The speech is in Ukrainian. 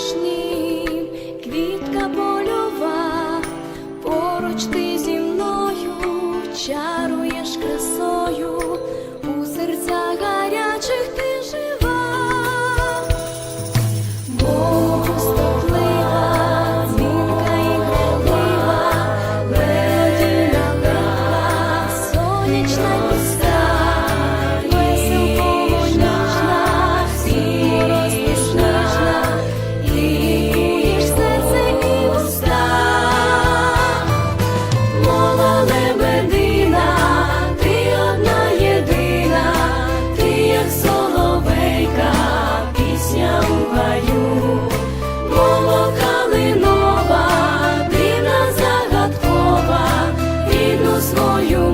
страшним, квітка польова, поруч ти зі мною чаруєш красою, у серця гарячих ти жива, Богу стотлива, дзвінка і грайлива, сонячна піска. рідну свою мову.